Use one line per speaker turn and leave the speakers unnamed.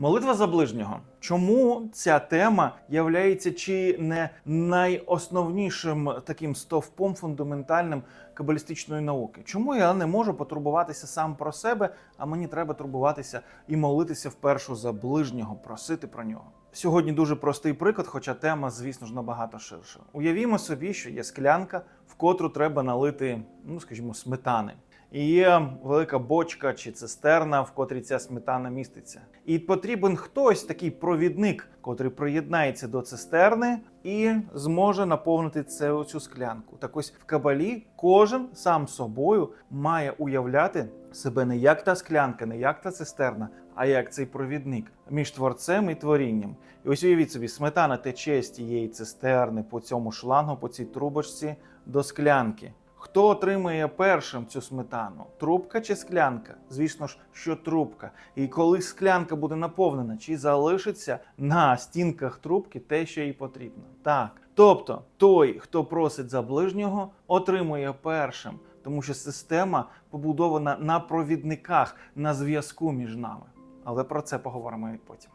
Молитва за ближнього. Чому ця тема являється чи не найосновнішим таким стовпом фундаментальним кабалістичної науки? Чому я не можу потурбуватися сам про себе, а мені треба турбуватися і молитися вперше за ближнього, просити про нього? Сьогодні дуже простий приклад, хоча тема, звісно ж, набагато ширша. Уявімо собі, що є склянка, в котру треба налити, ну скажімо, сметани. І є велика бочка чи цистерна, в котрій ця сметана міститься. І потрібен хтось такий провідник, котрий приєднається до цистерни і зможе наповнити це цю склянку. Так ось в кабалі кожен сам собою має уявляти себе не як та склянка, не як та цистерна, а як цей провідник між творцем і творінням. І ось уявіть собі, сметана тече з тієї цистерни по цьому шлангу, по цій трубочці до склянки. Хто отримає першим цю сметану? Трубка чи склянка? Звісно ж, що трубка. І коли склянка буде наповнена, чи залишиться на стінках трубки те, що їй потрібно? Так. Тобто, той, хто просить за ближнього, отримує першим, тому що система побудована на провідниках, на зв'язку між нами. Але про це поговоримо і потім.